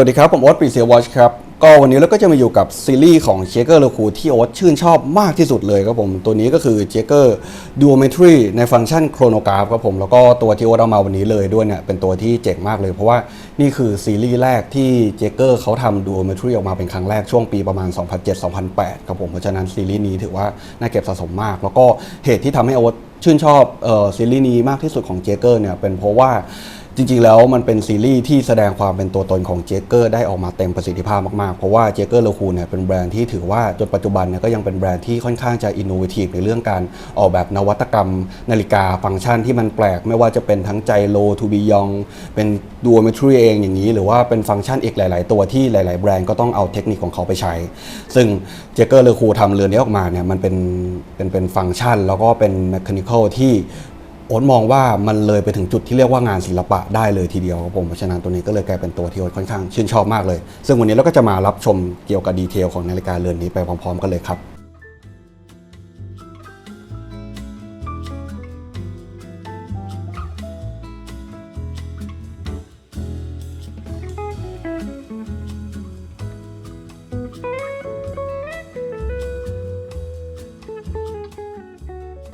สวัสดีครับ ผมโอ๊ตปรีเซียวอชครับ ก็วันนี้เราก็จะมาอยู่กับซีรีส์ของเจเกอร์เลคูที่โอ๊ตชื่นชอบมากที่สุดเลยครับผม ตัวนี้ก็คือเจเกอร์ดูโอเมตรีในฟังก์ชันโครโนกราฟครับผม แล้วก็ตัวที่โอ๊ตเอามาวันนี้เลยด้วยเนี่ย เป็นตัวที่เจ๋งมากเลย เพราะว่านี่คือซีรีส์แรกที่เจเกอร์เขาทำดูโอเมตรีออกมาเป็นครั้งแรกช่วงปีประมาณ 2007-2008ครับผมเพราะฉะนั้นซีรีส์นี้ถือว่าน่าเก็บสะสมมาก แล้วก็เหตุที่ทำให้โอ๊ตชื่นชอบเอ่อซีรีส์นี้มากที่สุดของเจเกอร์เนี่ยเป็นเพราะว่า จริงๆ แล้วมันเป็นซีรีส์ที่แสดงความเป็นตัวตนของเจเกอร์ได้ออกมาเต็มประสิทธิภาพมากๆ เพราะว่าเจเกอร์เลคูเนี่ยเป็นแบรนด์ที่ถือว่าจนปัจจุบันเนี่ยก็ยังเป็นแบรนด์ที่ค่อนข้างจะอินโนเวทีฟในเรื่องการออกแบบนวัตกรรม นาฬิกาฟังก์ชันที่มันแปลก ไม่ว่าจะเป็นทั้งใจโลทูบียองเป็นดูอเมตรีเองอย่างนี้ หรือว่าเป็นฟังก์ชันอีกหลาย ๆ ตัวที่หลาย ๆ แบรนด์ก็ต้องเอาเทคนิคของเขาไปใช้ ซึ่งเจเกอร์เลคูทำเรือนนี้ออกมาเนี่ยมันเป็นเป็นเป็นฟังก์ชัน แล้วก็เป็นแมชานิคอลที่ โอ๊ตมองว่ามันเลยไปถึงจุดที่เรียกว่างานศิลปะได้เลยทีเดียวครับผมเพราะฉะนั้นตัวนี้ก็เลยกลายเป็นตัวที่โอ๊ตค่อนข้างชื่นชอบมากเลย ซึ่งวันนี้เราก็จะมารับชมเกี่ยวกับดีเทลของนาฬิกาเรือนนี้ไปพร้อม ๆ กันเลยครับ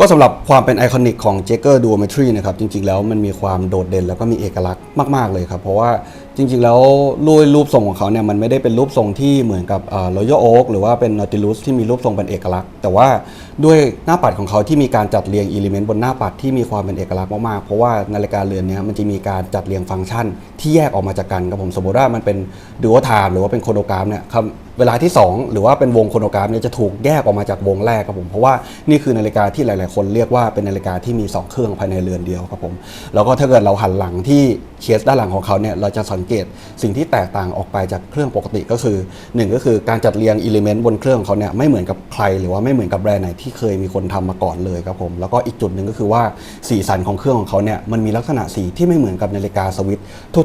ก็สำหรับความเป็นไอคอนิกของ j a g g e r Duometry นะครับจริงๆแล้วมันมีความโดดเด่นแล้วก็มีเอกลักษณ์มาก ๆ เลยครับ เพราะว่าจริง ๆ แล้วรูปรูปทรงของเขาเนี่ยมันไม่ได้เป็นรูปทรงที่เหมือนกับเอ่อ Royal Oak หรือว่าเป็น Nautilus ที่มีรูปทรงเป็นเอกลักษณ์ แต่ว่าด้วยหน้าปัดของเขาที่มีการจัดเรียงอิเลเมนต์บนหน้าปัดที่มีความเป็นเอกลักษณ์มากๆเพราะว่านาฬิกาเรือนนี้มันจะมีการจัดเรียงฟังก์ชันที่แยกออกมาจากกันครับผมสมมติว่ามันเป็นดูโอไทม์หรือว่าเป็นโคโนกราฟเนี่ยครับเวลาที่ 2 หรือว่าเป็นวงโครโนกราฟเนี่ยจะถูกแยกออกมาจากวงแรกครับผมเพราะว่านี่คือนาฬิกาที่หลาย ๆ คนเรียกว่าเป็นนาฬิกาที่มี 2 เครื่องภายในเรือนเดียวครับผมแล้วก็ถ้าเกิดเราหันหลังที่เคสด้านหลังของเขาเนี่ยเราจะสังเกตสิ่งที่แตกต่างออกไปจากเครื่องปกติก็คือ 1 ก็คือการจัดเรียงอิเลเมนต์บนเครื่องของเขาเนี่ยไม่เหมือนกับใครหรือว่าไม่เหมือนกับแบรนด์ไหนที่เคยมีคนทำมาก่อนเลยครับผมแล้วก็อีกจุดหนึ่งก็คือว่าสีสันของเครื่องของเขาเนี่ยมันมีลักษณะสีที่ไม่เหมือนกับนาฬิกาสวิต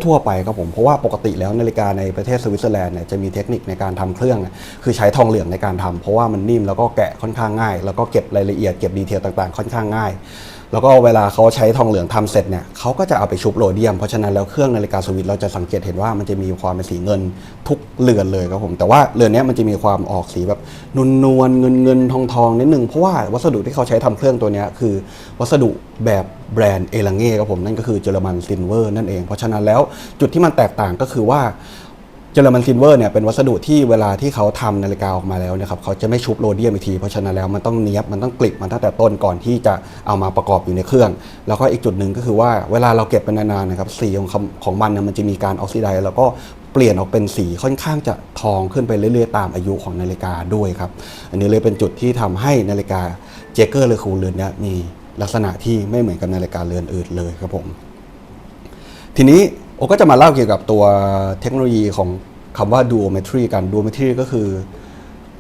ทั่ว ๆ ไปครับผมเพราะว่าปกติแล้วนาฬิกาในประเทศสวิตเซอร์แลนด์เนี่ยจะมีเทคนิคในการทำเครื่องคือใช้ทองเหลืองในการทำเพราะว่ามันนิ่มแล้วก็แกะค่อนข้างง่าย แล้วก็เก็บรายละเอียดเก็บดีเทลต่างๆ ค่อนข้างง่าย แล้วก็เวลาเขาใช้ทองเหลืองทำเสร็จเนี่ยเขาก็จะเอาไปชุบโรเดียม เพราะฉะนั้นแล้วเครื่องนาฬิกาสวิตเราจะสังเกตเห็นว่ามันจะมีความเป็นสีเงินทุกเรือนเลยครับผมแต่ว่าเรือนนี้มันจะมีความออกสีแบบนวลนวลเงินเงินทองทองนิดนึงเพราะว่าวัสดุที่เขาใช้ทำเครื่องตัวนี้คือ วัสดุแบบแบรนด์เอลังเง่ครับผมนั่นก็คือเยอรมันซินเวอร์นั่นเอง เพราะฉะนั้นแล้วจุดที่มันแตกต่างก็คือว่า เยอรมันซิลเวอร์เนี่ยเป็นวัสดุที่เวลาที่เขาทำนาฬิกาออกมาแล้วนะครับเขาจะไม่ชุบโรเดียมอีกที เพราะฉะนั้นแล้วมันต้องเนี้ยบมันต้องกลิบมันตั้งแต่ต้นก่อนที่จะเอามาประกอบอยู่ในเครื่อง แล้วก็อีกจุดหนึ่งก็คือว่าเวลาเราเก็บไปนานๆนะครับสีของของมันเนี่ยมันจะมีการออกซิไดซ์แล้วก็เปลี่ยนออกเป็นสีค่อนข้างจะทองขึ้นไปเรื่อยๆ ตามอายุของนาฬิกาด้วยครับอันนี้เลยเป็นจุดที่ทำให้นาฬิกาเจเกอร์เลคูเรือนเนี้มีลักษณะที่ไม่เหมือนกับนาฬิกาเรือนอื่นเลยครับผมทีนี้ โอก็จะมาเล่าเกี่ยวกับตัวเทคโนโลยีของคำว่า duometry กัน duometry ก็คือ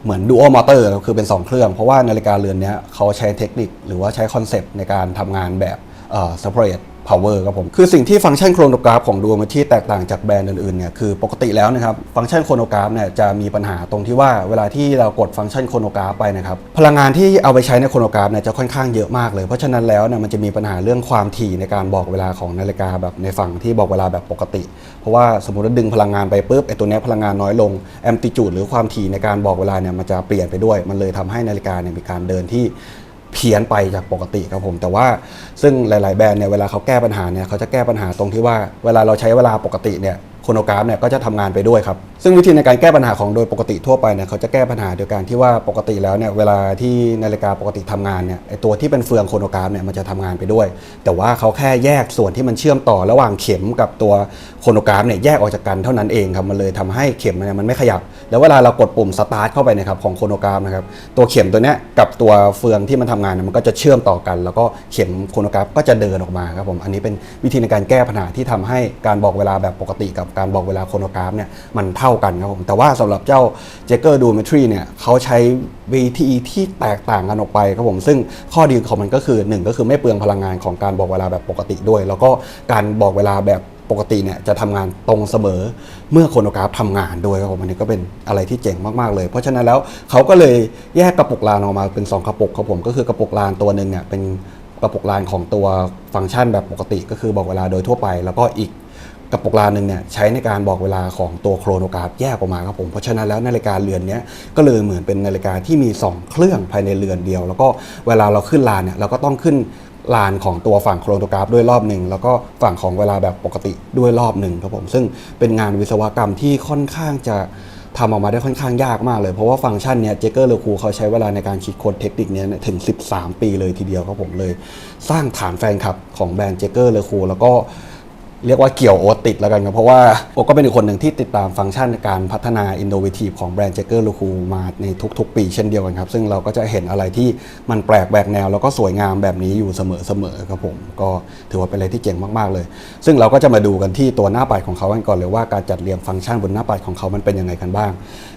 เหมือน dual motor คือเป็น 2 เครื่อง เพราะว่านาฬิกาเรือนนี้เขาใช้เทคนิคหรือว่าใช้คอนเซปต์ในการทำงานแบบเอ่อ separate power ครับผม คือสิ่งที่ฟังก์ชันโครโนกราฟของ duometry แตกต่างจากแบรนด์อื่นๆเนี่ยคือปกติแล้วนะครับฟังก์ชันโครโนกราฟเนี่ยจะมีปัญหาตรงที่ว่าเวลาที่เรากดฟังก์ชันโครโนกราฟไปนะครับพลังงานที่เอาไปใช้ในโครโนกราฟเนี่ยจะค่อนข้างเยอะมากเลย เพราะฉะนั้นแล้วเนี่ยมันจะมีปัญหาเรื่องความถี่ในการบอกเวลาของนาฬิกาแบบในฝั่งที่บอกเวลาแบบปกติ เพราะว่าสมมติว่าดึงพลังงานไปปุ๊บไอ้ตัวนี้พลังงานน้อยลงแอมติจูดหรือความถี่ในการบอกเวลาเนี่ยมันจะเปลี่ยนไปด้วย มันเลยทำให้นาฬิกาเนี่ยมีการเดินที่ เพี้ยนไปจากปกติครับผม แต่ว่าซึ่งหลาย ๆ แบรนด์เนี่ยเวลาเขาแก้ปัญหาเนี่ยเขาจะแก้ปัญหาตรงที่ว่าเวลาเราใช้เวลาปกติเนี่ยโครโนกราฟเนี่ยก็จะทำงานไปด้วยครับ ซึ่งวิธีในการแก้ปัญหาของโดยปกติทั่วไปเนี่ยเขาจะแก้ปัญหาโดยการที่ว่าปกติแล้วเนี่ยเวลาที่นาฬิกาปกติทำงานเนี่ยไอตัวที่เป็นเฟืองโครโนกราฟเนี่ยมันจะทำงานไปด้วย แต่ว่าเขาแค่แยกส่วนที่มันเชื่อมต่อระหว่างเข็มกับตัวโครโนกราฟเนี่ยแยกออกจากกันเท่านั้นเองครับมันเลยทำให้เข็มเนี่ยมันไม่ขยับ แล้วเวลาเรากดปุ่มสตาร์ทเข้าไปนะครับของโครโนกราฟนะครับตัวเข็มตัวเนี้ยกับตัวเฟืองที่มันทำงานเนี่ยมันก็จะเชื่อมต่อกัน แล้วก็เข็มโครโนกราฟก็จะเดินออกมาครับผมอันนี้เป็นวิธีในการแก้ปัญหาที่ทำให้การบอกเวลาแบบปกติกับการบอกเวลาโครโนกราฟเนี่ยมันเท่ากันครับผมแต่ว่าสำหรับเจ้า j a g g e r Duometry เนี่ยเขาใช้วิธีที่แตกต่างกันออกไปครับผมซึ่งข้อดีของมันก็คือหนึ่งก็คือไม่เปลืองพลังงานของการบอกเวลาแบบปกติด้วย แล้วก็การบอกเวลาแบบปกติเนี่ยจะทำงานตรงเสมอเมื่อโครโนกราฟทำงานด้วยครับผมอันนี้ก็เป็นอะไรที่เจ๋งมากๆเลย เพราะฉะนั้นแล้วเขาก็เลยแยกกระปุกลานออกมาเป็น 2 กระปุกครับผมก็คือกระปุกลานตัวหนึ่งเนี่ยเป็น กระปุกลานของตัวฟังก์ชันแบบปกติก็คือบอกเวลาโดยทั่วไป แล้วก็อีกกระปุกลานหนึ่งเนี่ยใช้ในการบอกเวลาของตัวโครโนกราฟแยกออกมาครับผม เพราะฉะนั้นแล้วนาฬิกาเรือนนี้ก็เลยเหมือนเป็นนาฬิกาที่มี 2 เครื่องภายในเรือนเดียว แล้วก็เวลาเราขึ้นลานเนี่ยเราก็ต้องขึ้นลานของตัวฝั่งโครโนกราฟด้วยรอบหนึ่งแล้วก็ฝั่งของเวลาแบบปกติด้วยรอบหนึ่งครับผมซึ่งเป็นงานวิศวกรรมที่ค่อนข้างจะ ทำออกมาได้ค่อนข้างยากมากเลย เพราะว่าฟังก์ชันเนี้ยเจเกอร์เลคูเขาใช้เวลาในการคิดค้นเทคนิคเนี้ยถึง 13 ปีเลยทีเดียวครับผมเลย สร้างฐานแฟนคลับของแบรนด์เจเกอร์เลคูแล้วก็ เรียกว่าเกี่ยวโอตติดแล้วกันครับเพราะว่าโอก็เป็นอีกคนหนึ่งที่ติดตามฟังก์ชันการพัฒนาอินโนเวทีฟของแบรนด์เจเกอร์เลคูมาในทุกๆ ปีเช่นเดียวกันครับ ซึ่งเราก็จะเห็นอะไรที่มันแปลกแหวกแนว แล้วก็สวยงามแบบนี้อยู่เสมอๆครับผม ก็ถือว่าเป็นอะไรที่เจ๋งมากๆเลย ซึ่งเราก็จะมาดูกันที่ตัวหน้าปัดของเขากันก่อนเลยว่าการจัดเรียงฟังก์ชันบนหน้าปัดของเขามันเป็นยังไงกันบ้าง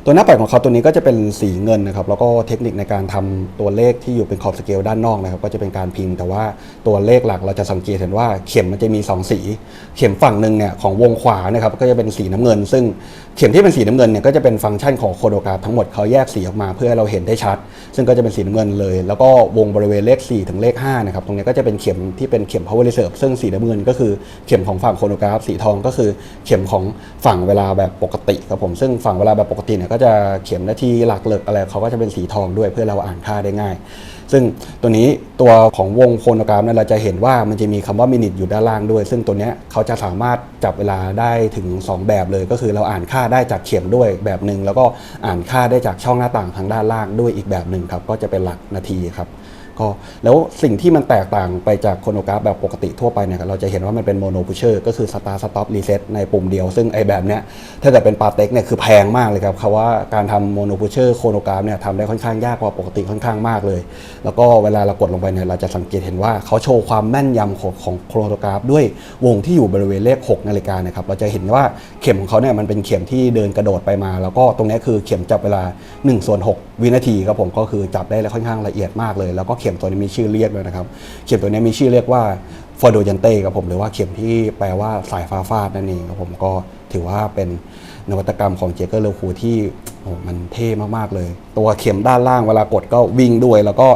ตัวหน้าปัดของเขาตัวนี้ก็จะเป็นสีเงินนะครับแล้วก็เทคนิคในการทำตัวเลขที่อยู่เป็นขอบสเกลด้านนอกนะครับก็จะเป็นการพิมพ์แต่ว่าตัวเลขหลักเราจะสังเกตเห็นว่าเข็มมันจะมี 2 สีเข็มฝั่งหนึ่งเนี่ยของวงขวานะครับก็จะเป็นสีน้ำเงิน ซึ่งเข็มที่เป็นสีน้ำเงินเนี่ยก็จะเป็นฟังก์ชันของโคโดกราฟทั้งหมดเขาแยกสีออกมาเพื่อให้เราเห็นได้ชัด ซึ่งก็จะเป็นสีน้ำเงินเลย แล้วก็วงบริเวณเลข 4 ถึงเลข5นะครับตรงนี้ก็จะเป็นเข็มที่เป็นเข็ม power reserve ซึ่งสีน้ำเงินก็คือเข็มของฝั่งโคโดกราฟสีทองก็คือเข็มของฝั่งเวลาแบบปกติครับผมซึ่งฝั่งเวลาแบบปกติเนี่ยก็จะเข็มนาทีหลักเลิกอะไรเขาก็จะเป็นสีทองด้วยเพื่อเราอ่านค่าได้ง่าย ซึ่งตัวนี้ตัวของวงโคโนกราฟเนี่ยเราจะเห็นว่ามันจะมีคำว่ามินิทอยู่ด้านล่างด้วย ซึ่งตัวนี้เขาจะสามารถจับเวลาได้ถึง 2 แบบเลย ก็คือเราอ่านค่าได้จากเข็มด้วยแบบหนึ่งแล้วก็อ่านค่าได้จากช่องหน้าต่างทางด้านล่างด้วยอีกแบบหนึ่งครับก็จะเป็นหลักนาทีครับ ก็แล้วสิ่งที่มันแตกต่างไปจากโคโนกราฟแบบปกติทั่วไปเนี่ยครับเราจะเห็นว่ามันเป็นโมโนพุชเชอร์ก็คือสตาร์สต็อปรีเซ็ตในปุ่มเดียว ซึ่งไอแบบเนี้ยถ้าเกิดเป็นปาเต็กเนี่ยคือแพงมากเลยครับคำว่าการทำโมโนพุชเชอร์โคโนกราฟเนี่ยทำได้ค่อนข้างยากกว่าปกติค่อนข้างมากเลย แล้วก็เวลาเรากดลงไปเนี่ยเราจะสังเกตเห็นว่าเขาโชว์ความแม่นยำของของโครโนกราฟด้วยวงที่อยู่บริเวณเลข6นาฬิกานะครับเราจะเห็นว่าเข็มของเขาเนี่ยมันเป็นเข็มที่เดินกระโดดไปมา แล้วก็ตรงนี้คือเข็มจับเวลา1ส่วน6วินาทีครับผมก็คือจับได้ค่อนข้างละเอียดมากเลยแล้วก็เข็มตัวนี้มีชื่อเรียกด้วยนะครับ เข็มตัวนี้มีชื่อเรียกว่าฟอร์โดยันเต้ครับผมหรือว่าเข็มที่แปลว่าสายฟ้าฟาดนั่นเองครับผมก็ถือว่าเป็น นวัตกรรมของเจเกอร์เลคูที่โอ้มันเท่มาก ๆ เลย ตัวเข็มด้านล่างเวลากดก็วิ่งด้วย แล้วก็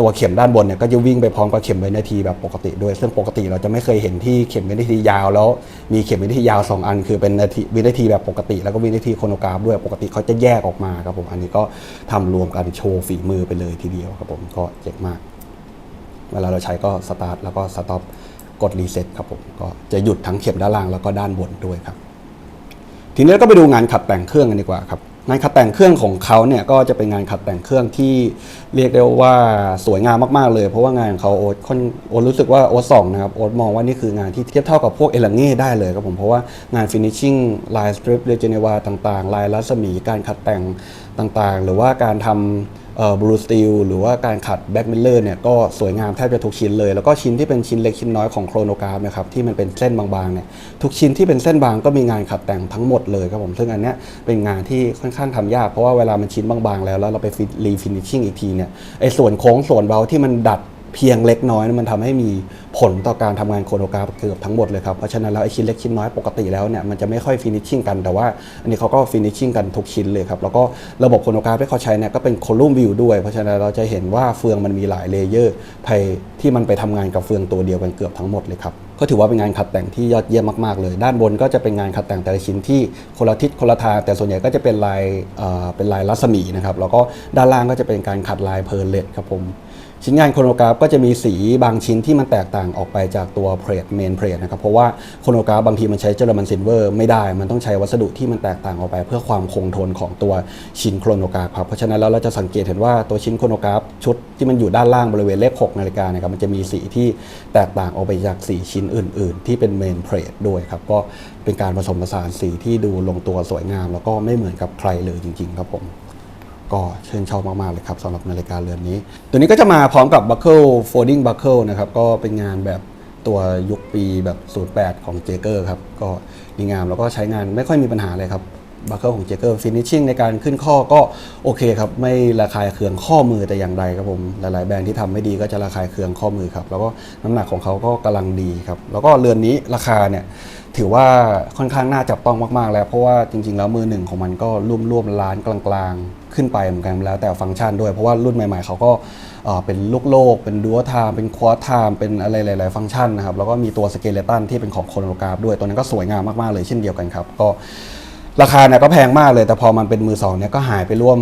ตัวเข็มด้านบนเนี่ยก็จะวิ่งไปพร้อมกับเข็มวินาทีแบบปกติด้วย ซึ่งปกติเราจะไม่เคยเห็นที่เข็มวินาทียาว แล้วมีเข็มวินาทียาว 2 อัน คือเป็นนาทีวินาทีแบบปกติ แล้วก็วินาทีโครโนกราฟด้วยปกติเขาจะแยกออกมาครับผมอันนี้ก็ทำรวมกันโชว์ฝีมือไปเลยทีเดียวครับผมก็เจ๋งมาก เวลาเราใช้ก็สตาร์ทแล้วก็สต็อปกดรีเซ็ตครับผมก็จะหยุดทั้งเข็มด้านล่างแล้วก็ด้านบนด้วยครับ ทีนี้ก็ไปดูงานขัดแต่งเครื่องกันดีกว่าครับงานขัดแต่งเครื่องของเขาเนี่ยก็จะเป็นงานขัดแต่งเครื่องที่เรียกได้ว่าสวยงามมากๆเลย เพราะว่างานของเขาโอ๊ตค่อนโอ๊ตรู้สึกว่าโอ๊ตสองนะครับโอ๊ตมองว่านี่คืองานที่เทียบเท่ากับพวกเอลังเง่ได้เลยครับผมเพราะว่างานฟินิชชิ่งลายสตริปเรเจเนวาต่างๆ ลายรัศมีการขัดแต่งต่างๆ หรือว่าการทำ บลูสตีลหรือว่าการขัดแบ็กมิลเลอร์เนี่ยก็สวยงามแทบจะทุกชิ้นเลย แล้วก็ชิ้นที่เป็นชิ้นเล็กชิ้นน้อยของโครโนกราฟนะครับที่มันเป็นเส้นบางๆเนี่ยทุกชิ้นที่เป็นเส้นบางก็มีงานขัดแต่งทั้งหมดเลยครับผมซึ่งอันเนี้ยเป็นงานที่ค่อนข้างทำยาก เพราะว่าเวลามันชิ้นบางๆแล้วแล้วเราไปรีฟินิชชิ่งอีกทีเนี่ยไอ้ส่วนโค้งส่วนเบาที่มันดัดเพียงเล็กน้อยเนยมันทำให้มี ผลต่อการทำงานโครโนกราฟเกือบทั้งหมดเลยครับ เพราะฉะนั้นแล้วไอ้ชิ้นเล็กชิ้นน้อยปกติแล้วเนี่ยมันจะไม่ค่อยฟินิชชิ่งกัน แต่ว่าอันนี้เขาก็ฟินิชชิ่งกันทุกชิ้นเลยครับ แล้วก็ระบบโครโนกราฟที่เขาใช้เนี่ยก็เป็นโคลูมวิวด้วย เพราะฉะนั้นเราจะเห็นว่าเฟืองมันมีหลายเลเยอร์ภายที่มันไปทำงานกับเฟืองตัวเดียวกันเกือบทั้งหมดเลยครับก็ถือว่าเป็นงานขัดแต่งที่ยอดเยี่ยมมากๆเลย ด้านบนก็จะเป็นงานขัดแต่งแต่ละชิ้นที่คนละทิศคนละทางแต่ส่วนใหญ่ก็จะเป็นลายเอ่อเป็นลายรัศมีนะครับแล้วก็ด้านล่างก็จะเป็นการขัดลายเพร์เลตครับผม ชิ้นงานโครโนกราฟก็จะมีสีบางชิ้นที่มันแตกต่างออกไปจากตัวเพลทเมนเพลทนะครับเพราะว่าโครโนกราฟบางทีมันใช้เจอร์มันซิลเวอร์ไม่ได้ มันต้องใช้วัสดุที่มันแตกต่างออกไป เพื่อความคงทนของตัวชิ้นโครโนกราฟครับเพราะฉะนั้นแล้วเราจะสังเกตเห็นว่าตัวชิ้นโครโนกราฟชุดที่มันอยู่ด้านล่างบริเวณเลข6นาฬิกานะครับมันจะมีสีที่แตกต่างออกไปจากสีชิ้นอื่น ๆ ที่เป็นเมนเพลทด้วยครับก็เป็นการผสมผสานสีที่ดูลงตัวสวยงาม แล้วก็ไม่เหมือนกับใครเลยจริง ๆ ครับผม ก็ชื่นชอบมาก ๆ เลยครับสำหรับนาฬิกาเรือนนี้ ตัวนี้ก็จะมาพร้อมกับ buckle folding buckle นะครับ ก็เป็นงานแบบตัวยุคปีแบบ 08 ของเจเกอร์ครับ ก็ดีงามแล้วก็ใช้งานไม่ค่อยมีปัญหาเลยครับ บัคเกิลของเจเกอร์ฟินิชชิ่งในการขึ้นข้อก็โอเคครับ ไม่ระคายเคืองข้อมือแต่อย่างใดครับผมหลายๆแบรนด์ที่ทำไม่ดีก็จะระคายเคืองข้อมือครับ แล้วก็น้ำหนักของเขาก็กำลังดีครับ แล้วก็เรือนนี้ราคาเนี่ยถือว่าค่อนข้างน่าจับต้องมาก ๆ แล้ว เพราะว่าจริง ๆ แล้วมือหนึ่งของมันก็ร่วมๆล้านกลางๆ ขึ้นไปเหมือนกันแล้วแต่ฟังก์ชันด้วย เพราะว่ารุ่นใหม่ ๆ เขาก็เป็นลูกโลก เป็นดัวไทม์เป็นควอไทม์เป็นอะไรหลาย ๆ ฟังก์ชันนะครับ แล้วก็มีตัวสเกเลตันที่เป็นของโคโนกราฟด้วยตัวนั้นก็สวยงามมาก ๆ เลยเช่นเดียวกันครับก็ ราคาเนี่ยก็แพงมากเลย แต่พอมันเป็นมือสองเนี่ยก็หายไปร่วม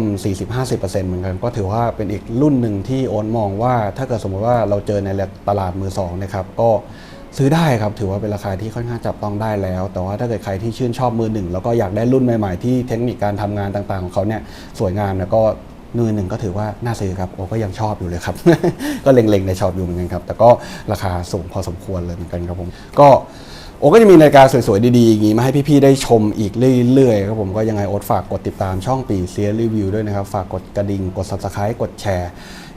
40-50%เหมือนกัน ก็ถือว่าเป็นอีกรุ่นหนึ่งที่โอนมองว่า ถ้าเกิดสมมติว่าเราเจอในตลาดมือสองนะครับก็ซื้อได้ครับ ถือว่าเป็นราคาที่ค่อนข้างจับต้องได้แล้ว แต่ว่าถ้าเกิดใครที่ชื่นชอบมือหนึ่งแล้วก็อยากได้รุ่นใหม่ๆ ที่เทคนิคการทำงานต่างๆ ของเขาเนี่ยสวยงามแล้วก็มือหนึ่งก็ถือว่าน่าซื้อครับโอ้ก็ยังชอบอยู่เลยครับ ก็เล็งๆในชอบอยู่เหมือนกันครับแต่ก็ราคาสูงพอสมควรเลยเหมือนกันครับผมก็ โอก็จะมีนาฬิกาสวยๆ ดีๆ อย่างนี้มาให้พี่ๆ ได้ชมอีกเรื่อยๆ ครับผมก็ยังไงโอ๊ตฝากกดติดตามช่องปีเซียรีวิวด้วยนะครับ ฝากกดกระดิ่ง กด subscribe กดแชร์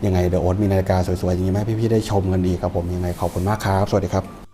ยังไงเดี๋ยวโอ๊ตมีนาฬิกาสวยๆ อย่างนี้มาให้พี่ๆ ได้ชมกันอีกครับผมยังไงขอบคุณมากครับ สวัสดีครับ